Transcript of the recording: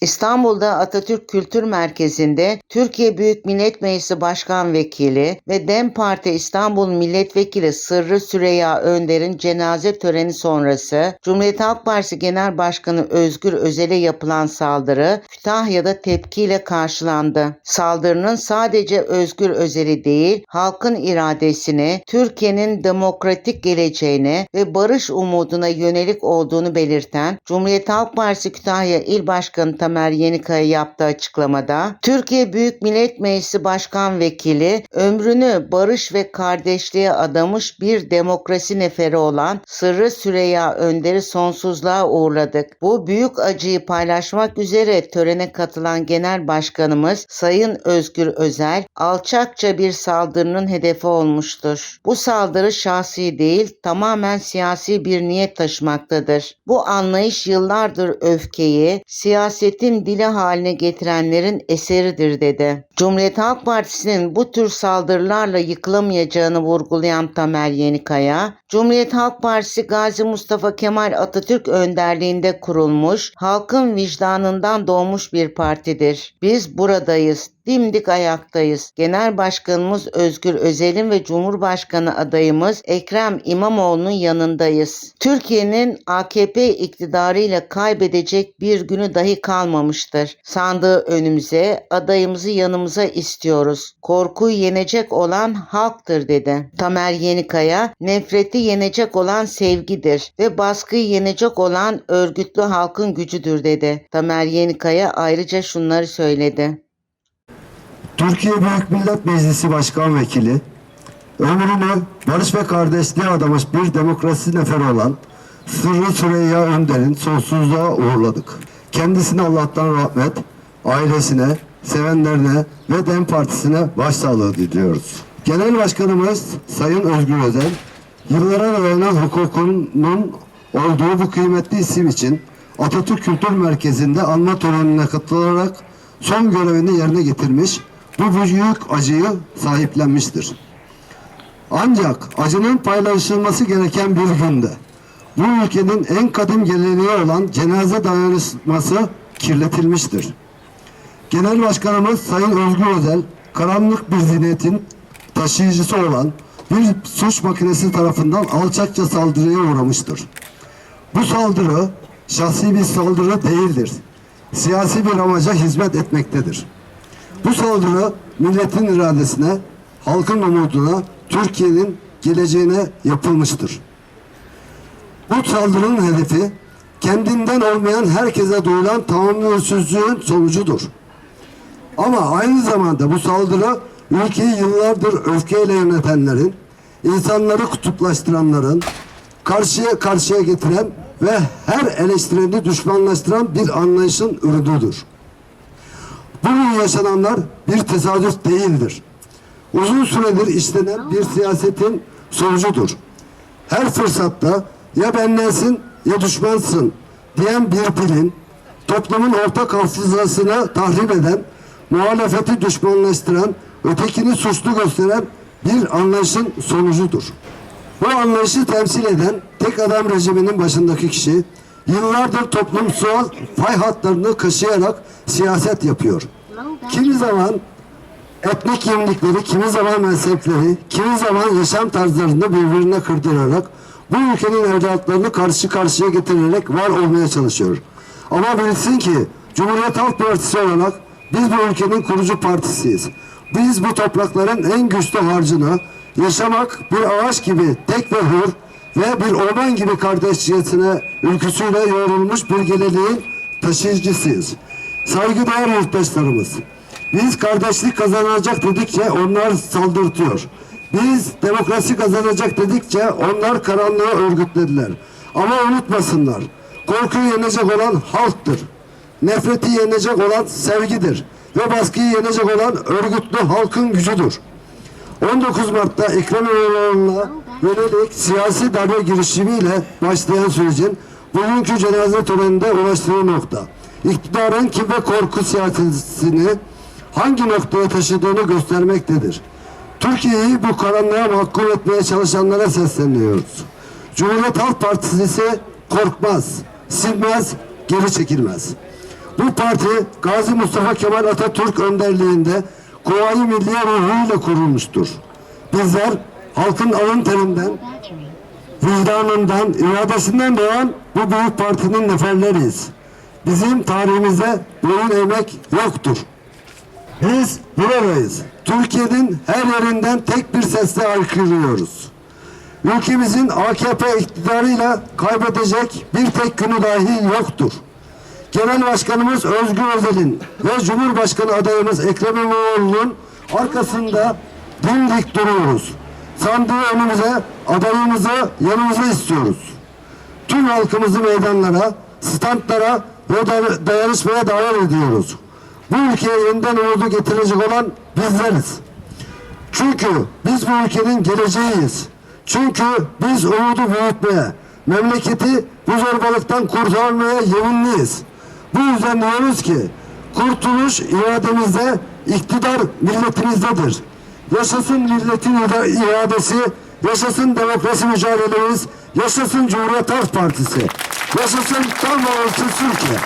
İstanbul'da Atatürk Kültür Merkezi'nde Türkiye Büyük Millet Meclisi Başkan Vekili ve DEM Parti İstanbul Milletvekili Sırrı Süreyya Önder'in cenaze töreni sonrası Cumhuriyet Halk Partisi Genel Başkanı Özgür Özel'e yapılan saldırı Kütahya'da tepkiyle karşılandı. Saldırının sadece Özgür Özel'i değil, halkın iradesine, Türkiye'nin demokratik geleceğine ve barış umuduna yönelik olduğunu belirten Cumhuriyet Halk Partisi Kütahya İl Başkanı Tamer Yenikaya yaptığı açıklamada, Türkiye Büyük Millet Meclisi Başkan Vekili ömrünü barış ve kardeşliğe adamış bir demokrasi neferi olan Sırrı Süreyya Önder'i sonsuzluğa uğurladık. Bu büyük acıyı paylaşmak üzere törene katılan Genel Başkanımız Sayın Özgür Özel alçakça bir saldırının hedefi olmuştur. Bu saldırı şahsi değil tamamen siyasi bir niyet taşımaktadır. Bu anlayış yıllardır öfkeyi siyasetin dili haline getirenlerin eseridir dedi. Cumhuriyet Halk Partisi'nin bu tür saldırılarla yıkılamayacağını vurgulayan Tamer Yenikaya, Cumhuriyet Halk Partisi Gazi Mustafa Kemal Atatürk önderliğinde kurulmuş, halkın vicdanından doğmuş bir partidir. Biz buradayız, dimdik ayaktayız. Genel Başkanımız Özgür Özel'in ve Cumhurbaşkanı adayımız Ekrem İmamoğlu'nun yanındayız. Türkiye'nin AKP iktidarıyla kaybedecek bir günü dahi kalmamıştır. Sandığı önümüze, adayımızı yanımıza istiyoruz. Korkuyu yenecek olan halktır dedi. Tamer Yenikaya, nefreti yenecek olan sevgidir ve baskıyı yenecek olan örgütlü halkın gücüdür dedi. Tamer Yenikaya ayrıca şunları söyledi. Türkiye Büyük Millet Meclisi Başkan Vekili, ömrünü barış ve kardeşliğe adamış bir demokrasi neferi olan Sırrı Süreyya Önder'in sonsuzluğa uğurladık. Kendisine Allah'tan rahmet, ailesine, sevenlerine ve DEM Partisi'ne başsağlığı diliyoruz. Genel Başkanımız Sayın Özgür Özel, yıllara dayanan hukukunun olduğu bu kıymetli isim için Atatürk Kültür Merkezi'nde anma törenine katılarak son görevini yerine getirmiş, bu büyük acıyı sahiplenmiştir. Ancak acının paylaşılması gereken bir günde bu ülkenin en kadim geleneği olan cenaze dayanışması kirletilmiştir. Genel Başkanımız Sayın Özgür Özel, karanlık bir zihniyetin taşıyıcısı olan bir suç makinesi tarafından alçakça saldırıya uğramıştır. Bu saldırı şahsi bir saldırı değildir. Siyasi bir amaca hizmet etmektedir. Bu saldırı milletin iradesine, halkın umuduna, Türkiye'nin geleceğine yapılmıştır. Bu saldırının hedefi kendinden olmayan herkese duyulan tahammülsüzlüğün sonucudur. Ama aynı zamanda bu saldırı ülkeyi yıllardır öfkeyle yönetenlerin, insanları kutuplaştıranların, karşıya karşıya getiren ve her eleştireni düşmanlaştıran bir anlayışın ürünüdür. Bugün yaşananlar bir tesadüf değildir. Uzun süredir işlenen bir siyasetin sonucudur. Her fırsatta ya bendensin ya düşmansın diyen bir dilin toplumun ortak hafızasını tahrip eden, muhalefeti düşmanlaştıran, ötekini suçlu gösteren bir anlayışın sonucudur. Bu anlayışı temsil eden tek adam rejiminin başındaki kişi yıllardır toplumsal fay hatlarını kaşıyarak siyaset yapıyor. Kimi zaman etnik kimlikleri, kimi zaman mezhepleri, kimi zaman yaşam tarzlarını birbirine kırdırarak bu ülkenin evlatlarını karşı karşıya getirerek var olmaya çalışıyor. Ama bilsin ki Cumhuriyet Halk Partisi olarak biz bu ülkenin kurucu partisiyiz. Biz bu toprakların en güçlü harcını yaşamak bir ağaç gibi tek ve hür ve bir orman gibi kardeşçesine ülküsüyle yoğrulmuş bir geleneğin taşıyıcısıyız. Saygıdeğer yurttaşlarımız, biz kardeşlik kazanacak dedikçe onlar saldırtıyor. Biz demokrasi kazanacak dedikçe onlar karanlığı örgütlediler. Ama unutmasınlar, korkuyu yenecek olan halktır. Nefreti yenecek olan sevgidir. Ve baskıyı yenecek olan örgütlü halkın gücüdür. 19 Mart'ta Ekrem İmamoğlu'na yönelik siyasi darbe girişimiyle başlayan sürecin bugünkü cenaze töreninde ulaştığı nokta. İktidarın kim ve korku siyasetini hangi noktaya taşıdığını göstermektedir. Türkiye'yi bu karanlığa mahkum etmeye çalışanlara sesleniyoruz. Cumhuriyet Halk Partisi ise korkmaz, silmez, geri çekilmez. Bu parti Gazi Mustafa Kemal Atatürk önderliğinde Kuvayi Milliye ruhuyla kurulmuştur. Bizler halkın alın terinden, vicdanından, iradesinden doğan bu büyük partinin neferleriyiz. Bizim tarihimizde boyun eğmek yoktur. Biz buradayız. Türkiye'nin her yerinden tek bir sesle haykırıyoruz. Ülkemizin AKP iktidarıyla kaybedecek bir tek günü dahi yoktur. Genel Başkanımız Özgür Özel'in ve Cumhurbaşkanı adayımız Ekrem İmamoğlu'nun arkasında dimdik duruyoruz. Sandığı önümüze, adayımızı yanımıza istiyoruz. Tüm halkımızı meydanlara, standlara ve da- dayanışmaya davet ediyoruz. Bu ülkeye yeniden umudu getirecek olan bizleriz. Çünkü biz bu ülkenin geleceğiyiz. Çünkü biz umudu büyütmeye, memleketi bu zorbalıktan kurtarmaya yeminliyiz. Bu yüzden diyoruz ki kurtuluş irademizde, iktidar milletimizdedir. Yaşasın milletin ira- iradesi, yaşasın demokrasi mücadelemiz, yaşasın Cumhuriyet Halk Partisi, yaşasın tam bağımsız Türkiye.